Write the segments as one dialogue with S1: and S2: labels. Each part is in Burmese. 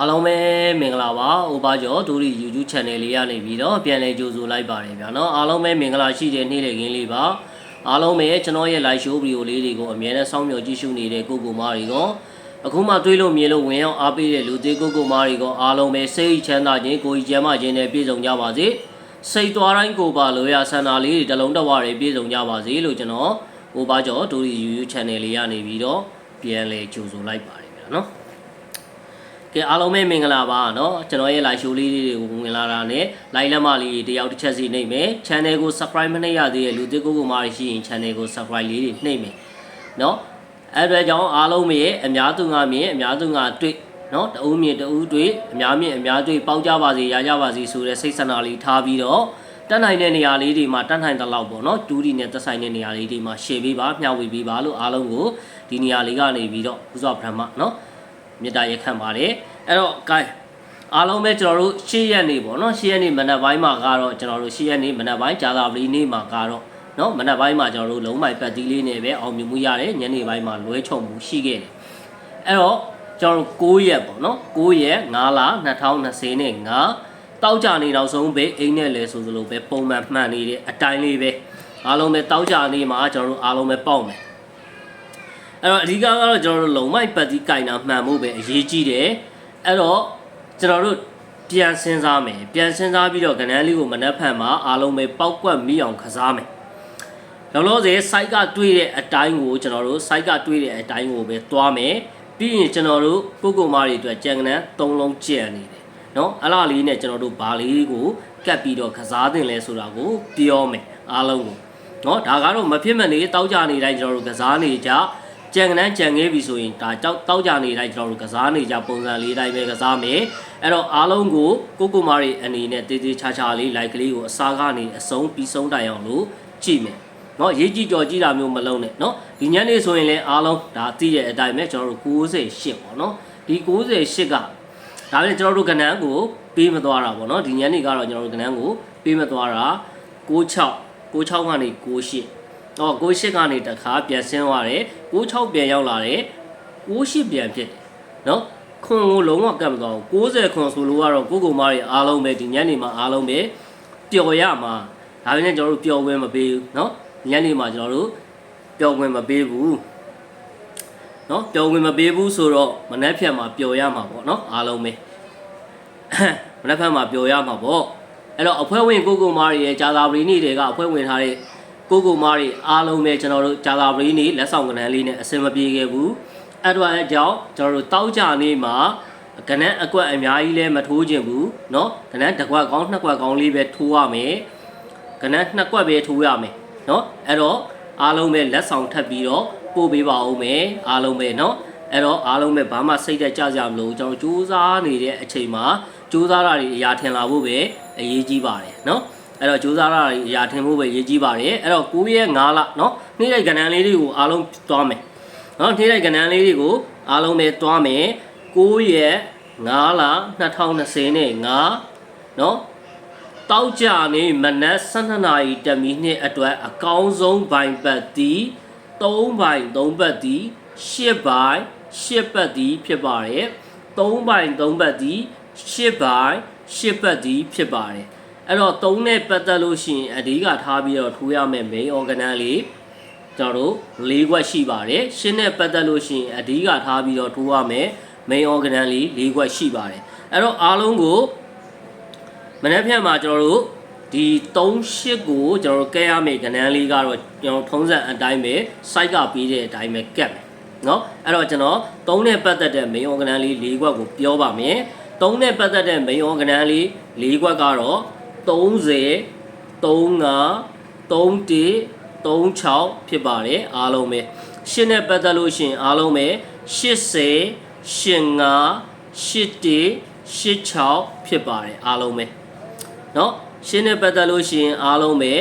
S1: အားလုံးပဲမင်္ဂလာပါ။အိုပါကျော်ဒူရီ YouTube channel လေးရနေပြီးတော့ပြန်လည်ကြိုဆိုလိုက်ပါတယ်ဗျာနော်။အားလုံးပဲမင်္ဂလာရှိတဲ့နေ့လည်ခင်းလေးပါ။အားလုံးပဲကျွန်တော်ရဲ့ live show video လေးတွေကိုအမြဲတမ်းစောင့်မျှော်ကြည့်ရှုနေတဲ့ကိုကိုမာတွေကအခုမှတွေးလို့မြင်လို့ဝင်ရောက်အားပေးတဲ့လူသေးကိုကိုမာတွေကအားလုံးပဲစိတ်ချမ်းသာခြင်းကိုယ်ကြီးကျန်းမာခြင်းနဲ့ပြည့်စုံကြပါစေ။စိတ်သွားတိုင်းကိုပါလို့ရဆန္ဒလေးတွေတလုံးတစ်ဝါတွေပြည့်စုံကြပါစေလို့ကျွန်တော်အိုပါကျော်ဒူရီ YouTube channel လေးရနေပြီးတော့ပြန်လည်ကြိုဆိုလိုက်ပါတယ်ဗျာနော်။ ကဲအားလုံးပဲမင်္ဂလာပါเนาะကျွန်တော်ရဲ့ live show လေးတွေကိုဝင်လာတာနဲ့ live လက်မလေးတယောက်တစ်ချက်စီနှိပ်မယ် channel ကို subscribe မနှိပ်ရသေးတဲ့လူသစ်ကိုကိုမားရှိရင် channel ကို subscribe လေးတွေနှိပ်မယ်เนาะအဲ့ဒါကြောင့်အားလုံးပဲအများသူငါမြင်အများသူငါတွေ့เนาะတအူးမြင်တအူးတွေ့အများမြင်အများတွေ့ပေါင်းကြပါစေရကြပါစေဆိုတဲ့စိတ်ဆန္ဒလေးထားပြီးတော့တက်နိုင်တဲ့နေရာလေးတွေမှာတက်နိုင်တဲ့လောက်ပေါ့နော်တူးဒီနဲ့သက်ဆိုင်တဲ့နေရာလေးတွေမှာ share ပေးပါမျှဝေပေးပါလို့အားလုံးကိုဒီနေရာလေးကနေပြီးတော့ဥစွာဗြဟ္မเนาะ မေတ္တာရက်ခံပါတယ်အဲ့တော့ gain အားလုံးပဲကျွန်တော်တို့၈ရက်နေပေါ့နော်၈ရက်နေမနက်ပိုင်းမှာကတော့ကျွန်တော်တို့၈ရက်နေမနက်ပိုင်းကြာသာပလီနေ့မှာကတော့နော်မနက်ပိုင်းမှာကျွန်တော်တို့လုံးမိုက်ပတ်တီးလေးနဲ့ပဲအောင်မြင်မှုရတယ်ညနေပိုင်းမှာလွဲချုံမှုရှိခဲ့တယ်အဲ့တော့ကျွန်တော်တို့9ရက်ပေါ့နော်9ရက်5လ2020နဲ့5တောက်ကြနေနောက်ဆုံးပဲအိမ်နဲ့လဲဆိုသလိုပဲပုံမှန်မှန်နေတဲ့အတိုင်းလေးပဲအားလုံးပဲတောက်ကြနေမှာကျွန်တော်တို့အားလုံးပဲပေါက်မယ် အဲ့တော့အဓိကကတော့ကျွန်တော်တို့လုံမိုက်ပတ်တီးကင်တာမှန်မှုပဲအရေးကြီးတယ်အဲ့တော့ကျွန်တော်တို့ပြန်စဉ်းစားမယ်ပြန်စဉ်းစားပြီးတော့ကဏ္ဍလေးကိုမနှက်ဖက်မှာအားလုံးပဲပောက်ကွက်မိအောင်ကစားမယ်လောလောဆယ် site ကတွေးတဲ့အတိုင်းကိုကျွန်တော်တို့ site ကတွေးတဲ့အတိုင်းကိုပဲသွားမယ်ပြီးရင်ကျွန်တော်တို့ကိုကိုမားတွေအတွက်ကြံကနန်း၃လုံးကြံနေတယ်နော်အဲ့လားလေးနဲ့ကျွန်တော်တို့ဘာလေးကိုကတ်ပြီးတော့ကစားတင်လဲဆိုတာကိုပြောမယ်အားလုံးကိုနော်ဒါကတော့မဖြစ်မနေတောက်ကြနေတိုင်းကျွန်တော်တို့ကစားနေကြ ကြံကနန်းကြံခဲ့ပြီဆိုရင်ဒါတောက်တောက်ကြနေတိုင်းကျွန်တော်တို့ကစားနေကြပုံစံလေးတိုင်းပဲကစားမယ်အဲ့တော့အားလုံးကိုကိုကိုမာရီအနေနဲ့တေးသေးချာချာလေး like ကလေးကိုအစားကနေအဆုံးပြီးဆုံးတိုင်အောင်လို့ကြည့်မယ်နော်ရေးကြည့်ကြော်ကြည့်တာမျိုးမလုံးနဲ့နော်ဒီညနေဆိုရင်လည်းအားလုံးဒါသိတဲ့အတိုင်းပဲကျွန်တော်တို့98ပေါ့နော်ဒီ98ကဒါပဲကျွန်တော်တို့ကဏ္ဍကိုပေးမသွားတာပေါ့နော်ဒီညနေကတော့ကျွန်တော်တို့ကဏ္ဍကိုပေးမသွားတာ96 96ကနေ98 တော့68ကနေတခါပြန်ဆင်းသွားတယ်66ပြန်ရောက်လာတယ်68ပြန်ဖြစ်တယ်နော်ခွန်ကိုလုံးဝကတ်မသွားဘူး60ခွန်ဆိုလို့ကတော့ကိုကိုမားတွေအားလုံးပဲဒီညနေမှာအားလုံးပဲပျော်ရမှာဒါပေမဲ့ကျွန်တော်တို့ပျော်ဝင်မပေးဘူးနော်ညနေမှာကျွန်တော်တို့ပျော်ဝင်မပေးဘူးနော်ပျော်ဝင်မပေးဘူးဆိုတော့မနှက်ဖြတ်မှာပျော်ရမှာပေါ့နော်အားလုံးပဲမနှက်ဖြတ်မှာပျော်ရမှာပေါ့အဲ့တော့အဖွဲ့ဝင်ကိုကိုမားတွေရဲ့ဂျာသာပရီနေတွေကအဖွဲ့ဝင်ထားတဲ့ ကိုကိုမားတွေအားလုံးပဲကျွန်တော်တို့ဂျာသာပရီနေလက်ဆောင်ကဏ္ဍလေးနဲ့အစင်မပြေခဲ့ဘူးအဲ့တော့အကြောင်းကျွန်တော်တို့တောက်ကြနေမှာကဏ္ဍအကွက်အများကြီးလဲမထိုးခြင်းဘူးเนาะကဏ္ဍတစ်ကွက်ကောင်းနှစ်ကွက်ကောင်းလေးပဲထိုးရမယ်ကဏ္ဍနှစ်ကွက်ပဲထိုးရမယ်เนาะအဲ့တော့အားလုံးပဲလက်ဆောင်ထပ်ပြီးတော့ပို့ပေးပါဦးမယ်အားလုံးပဲเนาะအဲ့တော့အားလုံးပဲဘာမှစိတ်သက်ကြကြမလို့ကျွန်တော်စူးစမ်းနေတဲ့အချိန်မှာစူးစမ်းတာတွေအရာထင်လာဖို့ပဲအရေးကြီးပါတယ်เนาะ အဲ့တော့ကြိုးစားရတာအရာထင်ဖို့ပဲရေးကြည့်ပါတယ်အဲ့တော့9ရက်5လเนาะနေ့တိုက်ကဏ္ဍလေးတွေကိုအားလုံးသွားမယ်เนาะနေ့တိုက်ကဏ္ဍလေးတွေကိုအားလုံးပဲသွားမယ်9ရက်5လ2020နဲ့5เนาะတောက်ကြနေမနက်12နာရီတမီနှစ်အတွက်အကောင်းဆုံးဘိုင်ပတ်တီ3ဘိုင်3ပတ်တီ10ဘိုင်10ပတ်တီဖြစ်ပါတယ်3ဘိုင်3ပတ်တီ10ဘိုင်10ပတ်တီဖြစ်ပါတယ် အဲ့တော့၃နဲ့ပတ်သက်လို့ရှိရင်အဓိကထားပြီးတော့ထိုးရမယ် main organel လေးကျွန်တော်တို့၄ခွက်ရှိပါတယ်ရှင်းနဲ့ပတ်သက်လို့ရှိရင်အဓိကထားပြီးတော့ထိုးရမယ် main organel လေး၄ခွက်ရှိပါတယ်အဲ့တော့အားလုံးကိုမနေ့ဖြန်မှာကျွန်တော်တို့ဒီ38ကိုကျွန်တော်တို့ကဲရမယ့်ကဏ္ဍလေးကတော့ကျွန်တော်ထုံးစံအတိုင်းပဲ site ကပြီးတဲ့အတိုင်းပဲကတ်မယ်เนาะအဲ့တော့ကျွန်တော်3နဲ့ပတ်သက်တဲ့ main organel လေး၄ခွက်ကိုပြောပါမယ်3နဲ့ပတ်သက်တဲ့ main organel လေး၄ခွက်ကတော့ 30 35 31 36ဖြစ်ပါတယ်အားလုံးပဲရှင်းနဲ့ပတ်သက်လို့ရှိရင်အားလုံးပဲ80 85 81 86ဖြစ်ပါတယ်အားလုံးပဲเนาะရှင်းနဲ့ပတ်သက်လို့ရှိရင်အားလုံးပဲ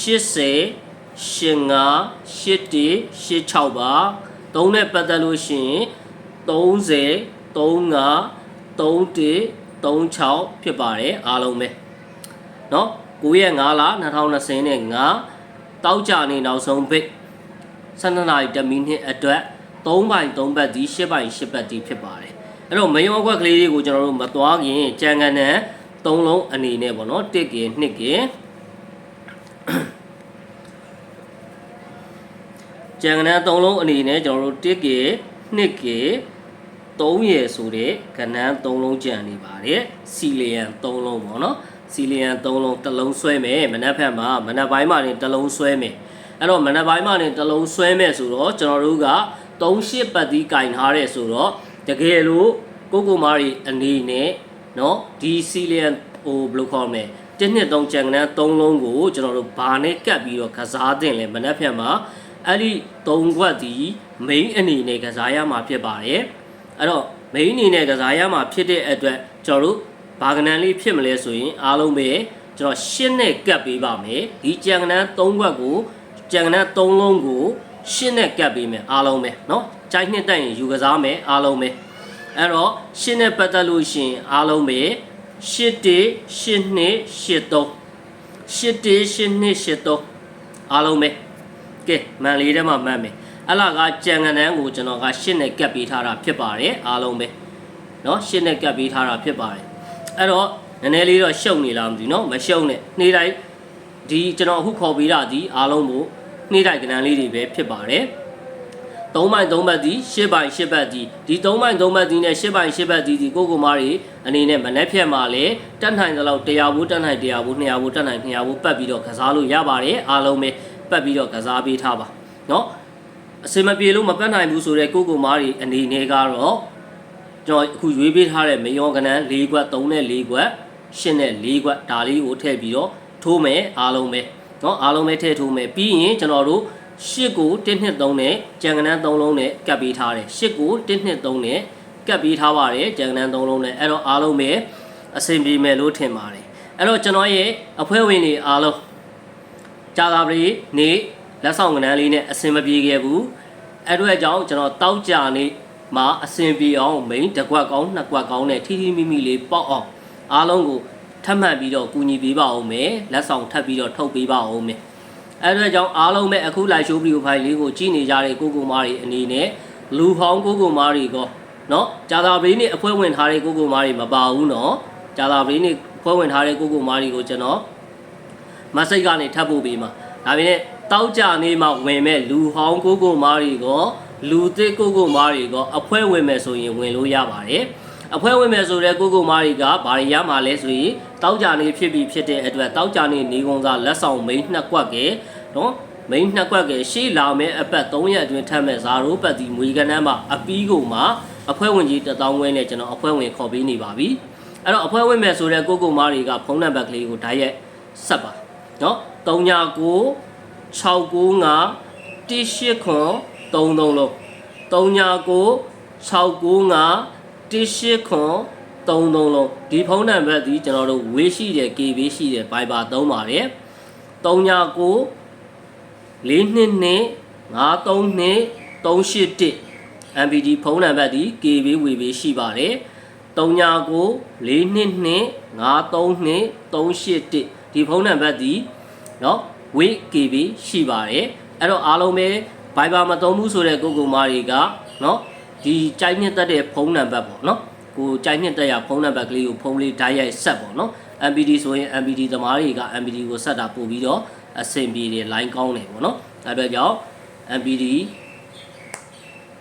S1: 80 85 81 86ပါ3နဲ့ပတ်သက်လို့ရှိရင်30 35 31 36ဖြစ်ပါတယ်အားလုံးပဲ နော်9ရက်5လ2025တောက်ကြနေနောက်ဆုံးဘစ်12နာရီ10မိနစ်အတွက်3ပိုင်3ဘက်ဒီ8ပိုင်8ဘက်ဒီဖြစ်ပါတယ်အဲ့တော့မယုံအကွက်ကလေးတွေကိုကျွန်တော်တို့မသွားခင်ကြံကန်နဲ့3လုံးအနေနဲ့ပေါ့နော်1ကင်2ကင်ကြံကဏ္ဍ3လုံးအနေနဲ့ကျွန်တော်တို့ 1K 2K 3ရယ်ဆိုတဲ့ကဏ္ဍ3လုံးကြံနေပါတယ်စီလီယံ3လုံးပေါ့နော် စီလီယန်3လုံးတစ်လုံးဆွဲမယ်မနက်ဖြန်မှာမနက်ပိုင်းမှာနေတစ်လုံးဆွဲမယ်အဲ့တော့မနက်ပိုင်းမှာနေတစ်လုံးဆွဲမယ်ဆိုတော့ကျွန်တော်တို့က38ပတ်သီးကင်ထားတဲ့ဆိုတော့တကယ်လို့ကိုကိုမာရီအနေနဲ့เนาะဒီစီလီယန်ဟိုဘယ်လိုခေါ်မလဲတစ်နှစ်သုံးကြံကနန်း၃လုံးကိုကျွန်တော်တို့ဘာနဲ့ကပ်ပြီးတော့ကစားတင်လဲမနက်ဖြန်မှာအဲ့ဒီ၃ခွက်ဒီ main အနေနဲ့ကစားရမှာဖြစ်ပါတယ်အဲ့တော့ main အနေနဲ့ကစားရမှာဖြစ်တဲ့အတွက်ကျွန်တော်တို့ ဘာကနန်းလေးဖြစ်မလဲဆိုရင်အားလုံးပဲကျွန်တော်ရှင်းနဲ့ကပ်ပေးပါမယ်ဒီကြံကနန်း၃ခွက်ကိုကြံကနန်း၃လုံးကိုရှင်းနဲ့ကပ်ပေးမယ်အားလုံးပဲเนาะကြိုက်နှစ်တက်ရင်ယူကစားမယ်အားလုံးပဲအဲ့တော့ရှင်းနဲ့ပတ်သက်လို့ရှရင်အားလုံးပဲရှစ်တေရှစ်နှစ်ရှစ်သုံးရှစ်တေရှစ်နှစ်ရှစ်သုံးအားလုံးပဲကဲမန်လေးထဲမှာမှတ်မယ်အဲ့လာကကြံကနန်းကိုကျွန်တော်ကရှစ်နဲ့ကပ်ပေးထားတာဖြစ်ပါတယ်အားလုံးပဲเนาะရှစ်နဲ့ကပ်ပေးထားတာဖြစ်ပါတယ် အဲ့တော့နည်းနည်းလေးတော့ရှုပ်နေလားမသိဘူးเนาะမရှုပ်နဲ့နှေးလိုက်ဒီကျွန်တော်အခုခေါ်ပေးတာဒီအားလုံးကိုနှေးတိုက်ကနန်းလေးတွေပဲဖြစ်ပါတယ်3ပိုင်း3ဘတ်ဒီ10ပိုင်း10ဘတ်ဒီဒီ3ပိုင်း3ဘတ်ဒီနဲ့10ပိုင်း10ဘတ်ဒီဒီကိုကိုမားတွေအနေနဲ့မနှက်ဖြတ်မှာလေတက်နိုင်သလောက်100ဘူးတက်နိုင်100ဘူး200ဘူးတက်နိုင်200ဘူးပတ်ပြီးတော့ကစားလို့ရပါတယ်အားလုံးပဲပတ်ပြီးတော့ကစားပေးထားပါเนาะအစင်မပြေလို့မပတ်နိုင်ဘူးဆိုတော့ကိုကိုမားတွေအနေနဲ့ကတော့ ကျွန်တော်အခုရွေးပေးထားတဲ့မေယောကနန်း၄ခွက်3နဲ့4ခွက်8နဲ့4ခွက်ဒါလေးကိုထည့်ပြီးတော့ထိုးမယ်အားလုံးပဲเนาะအားလုံးပဲထည့်ထိုးမယ်ပြီးရင်ကျွန်တော်တို့ရှစ်ကို1နှစ်3နဲ့ကြံကနန်း3လုံးနဲ့ကပ်ပေးထားတယ်ရှစ်ကို1နှစ်3နဲ့ကပ်ပေးထားပါတယ်ကြံကနန်း3လုံးနဲ့အဲ့တော့အားလုံးပဲအဆင်ပြေမယ်လို့ထင်ပါတယ်အဲ့တော့ကျွန်တော်ရဲ့အဖွဲ့ဝင်တွေအားလုံးကြာသာပရိနေလက်ဆောင်ကနန်းလေးနဲ့အဆင်မပြေခဲ့ဘူးအဲ့တို့အကြောင်းကျွန်တော်တောက်ကြနေ မှာအစဉ်ပြေအောင် main တစ်ကွက်ကောင်းနှစ်ကွက်ကောင်းနဲ့ထီထီမိမိလေးပေါက်အောင်အားလုံးကိုထပ်မံပြီးတော့ကူညီပေးပါအောင်မယ်လက်ဆောင်ထပ်ပြီးတော့ထုတ်ပေးပါအောင်မယ်အဲဒါကြောင့်အားလုံးပဲအခု live show video file လေးကိုကြည့်နေကြတဲ့ကိုကိုမားတွေအနေနဲ့လူဟောင်းကိုကိုမားတွေကနော်ဂျာသာဘေးနဲ့အဖွဲ့ဝင်ထားတဲ့ကိုကိုမားတွေမပါဘူးနော်ဂျာသာဘေးနဲ့အဖွဲ့ဝင်ထားတဲ့ကိုကိုမားတွေကိုကျွန်တော်မဆိတ်ကနေထပ်ဖို့ပေးမှာဒါပေမဲ့တောက်ကြနေမှာဝင်မဲ့လူဟောင်းကိုကိုမားတွေက လူသစ်ကိုကိုမားတွေကောအဖွဲ့ဝင်မဲ့ဆိုရင်ဝင်လို့ရပါတယ်အဖွဲ့ဝင်မဲ့ဆိုတဲ့ကိုကိုမားတွေကဘာတွေရမှာလဲဆိုရင်တောက်ကြနေဖြစ်ပြီးဖြစ်တဲ့အတွက်တောက်ကြနေနေကုန်းစားလက်ဆောင်မိန်းနှစ်ကွက်ကဲနော်မိန်းနှစ်ကွက်ကဲရှေ့လာမဲ့အပတ်3ရက်အတွင်းထပ်မဲ့ဇာရိုးပတ်ဒီမွေကနန်းမှာအပီးကုန်မှာအဖွဲ့ဝင်ကြီး1000ဝန်းနဲ့ကျွန်တော်အဖွဲ့ဝင်ခေါ်ပေးနေပါပြီအဲ့တော့အဖွဲ့ဝင်မဲ့ဆိုတဲ့ကိုကိုမားတွေကဖုန်းနံပါတ်ကလေးကိုဓာတ်ရက်ဆက်ပါနော်39 695 18ခွန်33လုံး39 695 18ခွန်33လုံးဒီဖုန်းနံပါတ်ဒီကျွန်တော်တို့ဝေးရှိတယ် KB ရှိတယ် Viber သုံးပါတယ်39 4နှစ်နဲ့53နှစ်381 MPD ဖုန်းနံပါတ်ဒီ KB ဝေပေးရှိပါတယ်39 4နှစ်နဲ့53နှစ်381ဒီဖုန်းနံပါတ်ဒီเนาะဝေး KB ရှိပါတယ်အဲ့တော့အားလုံးပဲ ဘိုင်ဘာမသုံးဘူးဆိုတဲ့ကိုကိုမာတွေကနော်ဒီကြိုက်နှစ်သက်တဲ့ဖုန်းနံပါတ်ပေါ့နော်ကိုကြိုက်နှစ်သက်ရဖုန်းနံပါတ်ကလေးကိုဖုန်းလေးဓာတ်ရိုက်ဆက်ပေါ့နော် MPD ဆိုရင် MPD သမားတွေက MPD ကိုဆက်တာပို့ပြီးတော့အဆင်ပြေတယ်လိုင်းကောင်းတယ်ပေါ့နော်အဲအတွက်ကြောင့် MPD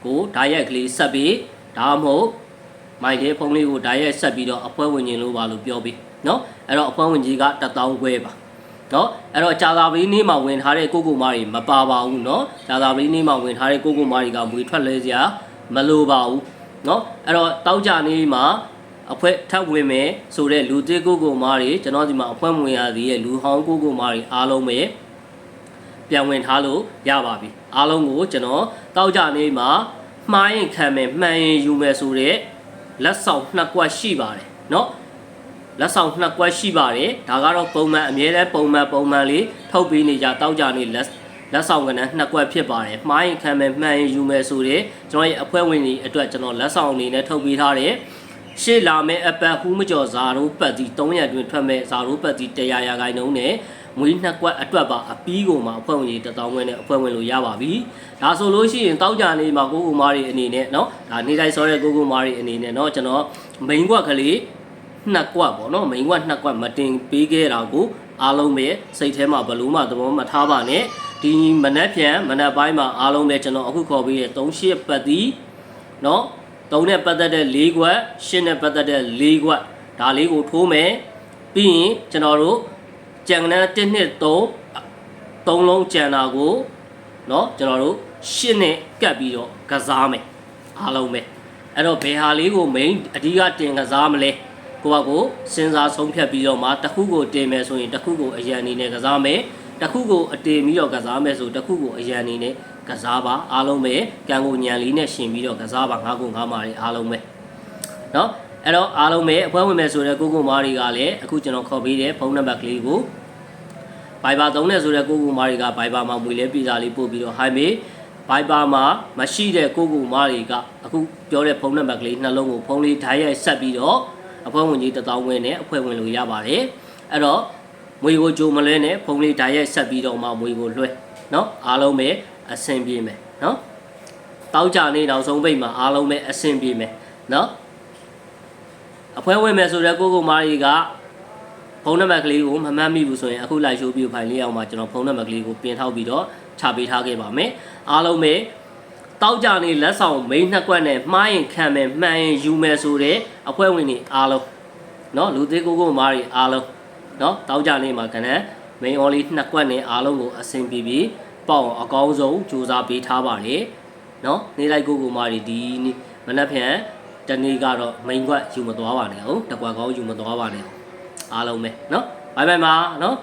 S1: ကိုဓာတ်ရိုက်ကလေးဆက်ပြီးဒါမှမဟုတ်မိုက်တဲ့ဖုန်းလေးကိုဓာတ်ရိုက်ဆက်ပြီးတော့အဖွဲဝင်ခြင်းလို့ပါလို့ပြောပြီးနော်အဲ့တော့အဖွဲဝင်ကြီးက1000ကျွဲပါ เนาะအဲ့တော့ကြာသာပလေးနေ့မှာဝင်ထားတဲ့ကိုကိုမားတွေမပါပါဘူးเนาะကြာသာပလေးနေ့မှာဝင်ထားတဲ့ကိုကိုမားတွေကမွေထွက်လဲစရာမလိုပါဘူးเนาะအဲ့တော့တောက်ကြနေ့မှာအဖွဲထပ်ဝင်မယ်ဆိုတဲ့လူသေးကိုကိုမားတွေကျွန်တော်ဒီမှာအဖွဲဝင်ရသေးရဲ့လူဟောင်းကိုကိုမားတွေအားလုံးပဲပြန်ဝင်ထားလို့ရပါပြီအားလုံးကိုကျွန်တော်တောက်ကြနေ့မှာမှားရင်ခံမယ်မှန်ရင်ယူမယ်ဆိုတဲ့လက်ဆောင်နှစ်ကွက်ရှိပါတယ်เนาะ လက်ဆောင်နှစ်ကွက်ရှိပါတယ်ဒါကတော့ပုံမှန်အမြဲတမ်းပုံမှန်ပုံမှန်လေးထုတ်ပေးနေကြတောက်ကြနေလက်လက်ဆောင်ကဏ္ဍနှစ်ကွက်ဖြစ်ပါတယ်မှားရင်ခံမယ်မှန်ရင်ယူမယ်ဆိုတဲ့ကျွန်တော်ရဲ့အဖွဲ့ဝင်တွေအတွက်ကျွန်တော်လက်ဆောင်အနေနဲ့ထုတ်ပေးထားတယ်ရှေ့လာမယ့်အပတ်ဟူးမကျော်ဇာရိုးပတ်ဒီ300အတွင်းထွက်မဲ့ဇာရိုးပတ်ဒီ100ရာခိုင်နှုန်းနဲ့ မွေးနှစ်ကွက်အတွက်ပါအပီးကိုမှအဖွဲ့ဝင်ကြီးတစ်တောင်းဝင်းနဲ့အဖွဲ့ဝင်လို့ရပါပြီဒါဆိုလို့ရှိရင်တောက်ကြနေမှာကိုကိုမားတွေအနေနဲ့เนาะဒါနေတိုင်းစောတဲ့ကိုကိုမားတွေအနေနဲ့เนาะကျွန်တော်မိန်ကွက်ကလေး နှစ်ကွက်ပေါ့เนาะမိန်ကွက်နှစ်ကွက်မတင်ပေးခဲ့တာကိုအားလုံးပဲစိတ်ထဲမှာဘလို့မှသဘောမထားပါနဲ့ဒီမနက်ဖြန်မနက်ပိုင်းမှာအားလုံးပဲကျွန်တော်အခုခေါ်ပေးတဲ့38ပတ်တီเนาะ3နဲ့ပတ်သက်တဲ့4ကွက်8နဲ့ပတ်သက်တဲ့4ကွက်ဒါလေးကိုထိုးမယ်ပြီးရင်ကျွန်တော်တို့ကြံကနန်း1နှစ်3 3လုံးကြံတာကိုเนาะကျွန်တော်တို့8နဲ့ကပ်ပြီးတော့ကစားမယ်အားလုံးပဲအဲ့တော့ဘယ်ဟာလေးကို main အဓိကတင်ကစားမလဲ ကိုယ့်ဘက်ကိုစဉ်းစားဆုံးဖြတ်ပြီးတော့မှတစ်ခုကိုတင်မယ်ဆိုရင်တစ်ခုကိုအရန်အနေနဲ့ကစားမယ်တစ်ခုကိုအတင်ပြီးတော့ကစားမယ်ဆိုတစ်ခုကိုအရန်အနေနဲ့ကစားပါအားလုံးပဲကံကိုညံလေးနဲ့ရှင်ပြီးတော့ကစားပါငါးခုငါးမာတွေအားလုံးပဲเนาะအဲ့တော့အားလုံးပဲအပွဲဝင်မယ်ဆိုတဲ့ကိုကိုမာတွေကလည်းအခုကျွန်တော်ခေါ်ပေးတဲ့ဖုန်းနံပါတ်ကလေးကို Viber သုံးတဲ့ဆိုတဲ့ကိုကိုမာတွေက Viber မှာမွေလဲပြည်စာလေးပို့ပြီးတော့ Hi မေ Viber မှာမရှိတဲ့ကိုကိုမာတွေကအခုပြောတဲ့ဖုန်းနံပါတ်ကလေးနှလုံးကိုဖုန်းလေးဓာတ်ရိုက်ဆက်ပြီးတော့ အဖွဲ့ဝင်ကြီးတစ်သောင်းဝင်းနဲ့အဖွဲ့ဝင်လို့ရပါတယ်အဲ့တော့မွေကိုကြိုမလဲနဲ့ဖုန်းလေးဓာတ်ရိုက်ဆက်ပြီးတော့မှမွေကိုလွှဲเนาะအားလုံးပဲအဆင်ပြေမယ်เนาะတောက်ကြနေနောက်ဆုံးပိတ်မှာအားလုံးပဲအဆင်ပြေမယ်เนาะအဖွဲ့ဝင်မယ်ဆိုတဲ့ကိုကိုမာတွေက ဖုန်းနံပါတ်ကလေးကိုမမှတ်မိဘူးဆိုရင်အခုလိုက်ရှိုးပြီးဖိုင်လေးအောင်မှာကျွန်တော်ဖုန်းနံပါတ်ကလေးကိုပြင်ထောက်ပြီးတော့ချပေးထားခဲ့ပါမယ်အားလုံးပဲ တောက်ကြနေလက်ဆောင်မိန်းနှစ်ကွက်နဲ့မှားရင်ခံမယ်မှန်ရင်ယူမယ်ဆိုတဲ့အဖွဲ့ဝင်တွေအားလုံးเนาะလူသေးကိုကိုမားတွေအားလုံးเนาะတောက်ကြနေမှာကနန်းမိန်းအော်လေးနှစ်ကွက်နဲ့အားလုံးကိုအဆင်ပြေပြေပေါ့အောင်အကောင်းဆုံးစူးစမ်းပေးထားပါတယ်เนาะနေလိုက်ကိုကိုမားတွေဒီနေ့မနက်ဖြန်တနေ့ကတော့မိန်းကွက်ယူမသွားပါနဲ့ဟုတ်တကွက်ကောင်းယူမသွားပါနဲ့ အားလုံးပဲเนาะဘိုင်ဘိုင်ပါเนาะ